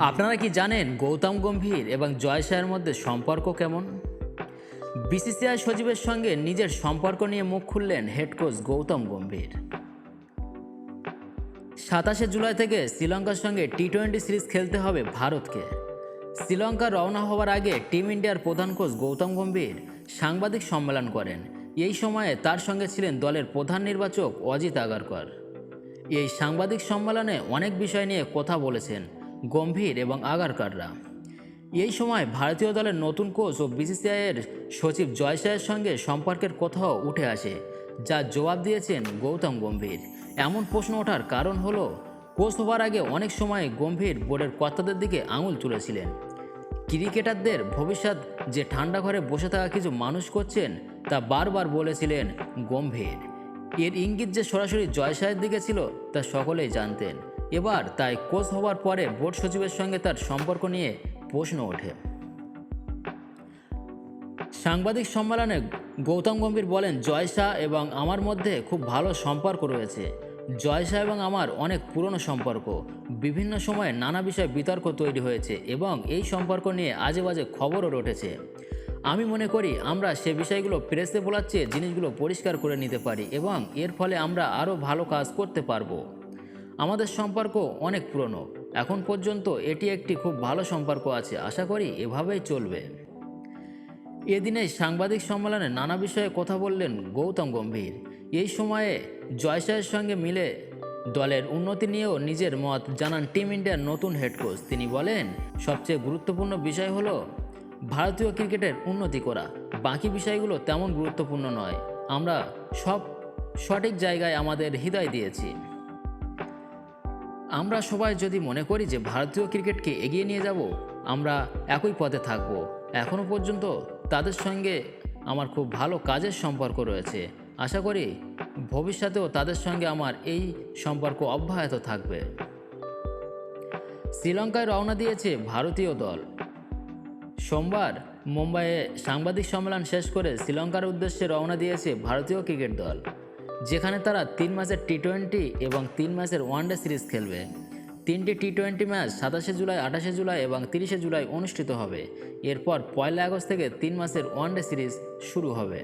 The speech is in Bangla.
আপনারা কি জানেন গৌতম গম্ভীর এবং জয় শাহের মধ্যে সম্পর্ক কেমন? বিসিসিআই সচিবের সঙ্গে নিজের সম্পর্ক নিয়ে মুখ খুললেন হেড কোচ গৌতম গম্ভীর। সাতাশে জুলাই থেকে শ্রীলঙ্কার সঙ্গে টি টোয়েন্টি সিরিজ খেলতে হবে ভারতকে। শ্রীলঙ্কা রওনা হওয়ার আগে টিম ইন্ডিয়ার প্রধান কোচ গৌতম গম্ভীর সাংবাদিক সম্মেলন করেন। এই সময়ে তার সঙ্গে ছিলেন দলের প্রধান নির্বাচক অজিত আগারকর। এই সাংবাদিক সম্মেলনে অনেক বিষয় নিয়ে কথা বলেছেন গম্ভীর এবং আগারকাররা। এই সময় ভারতীয় দলের নতুন কোচ ও বিসিসিআইয়ের সচিব জয় শাহের সঙ্গে সম্পর্কের কথাও উঠে আসে, যা জবাব দিয়েছেন গৌতম গম্ভীর। এমন প্রশ্ন ওঠার কারণ হলো, কোচ হওয়ার আগে অনেক সময় গম্ভীর বোর্ডের কর্তাদের দিকে আঙুল তুলেছিলেন। ক্রিকেটারদের ভবিষ্যৎ যে ঠান্ডা ঘরে বসে থাকা কিছু মানুষ করছেন, তা বারবার বলেছিলেন গম্ভীর। এর ইঙ্গিত যে সরাসরি জয় শাহের দিকে ছিল, তা সকলেই জানতেন। এবার তাই কোচ হওয়ার পরে বোর্ড সচিবের সঙ্গে তার সম্পর্ক নিয়ে প্রশ্ন ওঠে। সাংবাদিক সম্মেলনে গৌতম গম্ভীর বলেন, জয় শাহ এবং আমার মধ্যে খুব ভালো সম্পর্ক রয়েছে। জয় শাহ এবং আমার অনেক পুরনো সম্পর্ক। বিভিন্ন সময়ে নানা বিষয়ে বিতর্ক তৈরি হয়েছে এবং এই সম্পর্ক নিয়ে আজে বাজে খবরও রটেছে। আমি মনে করি আমরা সে বিষয়গুলো প্রেসে বলার চেয়ে জিনিসগুলো পরিষ্কার করে নিতে পারি এবং এর ফলে আমরা আরও ভালো কাজ করতে পারব। আমাদের সম্পর্ক অনেক পুরনো। এখন পর্যন্ত এটি একটি খুব ভালো সম্পর্ক আছে। আশা করি এভাবেই চলবে। এদিনে সাংবাদিক সম্মেলনে নানা বিষয়ে কথা বললেন গৌতম গম্ভীর। এই সময়ে জয়সায়ের সঙ্গে মিলে দলের উন্নতি নিয়েও নিজের মত জানান টিম ইন্ডিয়ার নতুন হেড কোচ তিনি বলেন, সবচেয়ে গুরুত্বপূর্ণ বিষয় হলো ভারতীয় ক্রিকেটের উন্নতি করা। বাকি বিষয়গুলো তেমন গুরুত্বপূর্ণ নয়। আমরা সব সঠিক জায়গায় আমাদের হৃদয় দিয়েছি। আমরা সবাই যদি মনে করি যে ভারতীয় ক্রিকেটকে এগিয়ে নিয়ে যাব, আমরা একই পথে থাকব। এখনও পর্যন্ত তাদের সঙ্গে আমার খুব ভালো কাজের সম্পর্ক রয়েছে। আশা করি ভবিষ্যতেও তাদের সঙ্গে আমার এই সম্পর্ক অব্যাহত থাকবে। শ্রীলঙ্কায় রওনা দিয়েছে ভারতীয় দল। সোমবার মুম্বাইয়ে সাংবাদিক সম্মেলন শেষ করে শ্রীলঙ্কার উদ্দেশ্যে রওনা দিয়েছে ভারতীয় ক্রিকেট দল, যেখানে তারা তিন ম্যাচের টি টোয়েন্টি এবং তিন ম্যাচের ওয়ানডে সিরিজ খেলবে। তিনটি টি টোয়েন্টি ম্যাচ সাতাশে জুলাই, আঠাশে জুলাই এবং তিরিশে জুলাই অনুষ্ঠিত হবে। এরপর পয়লা আগস্ট থেকে তিন মাসের ওয়ানডে সিরিজ শুরু হবে।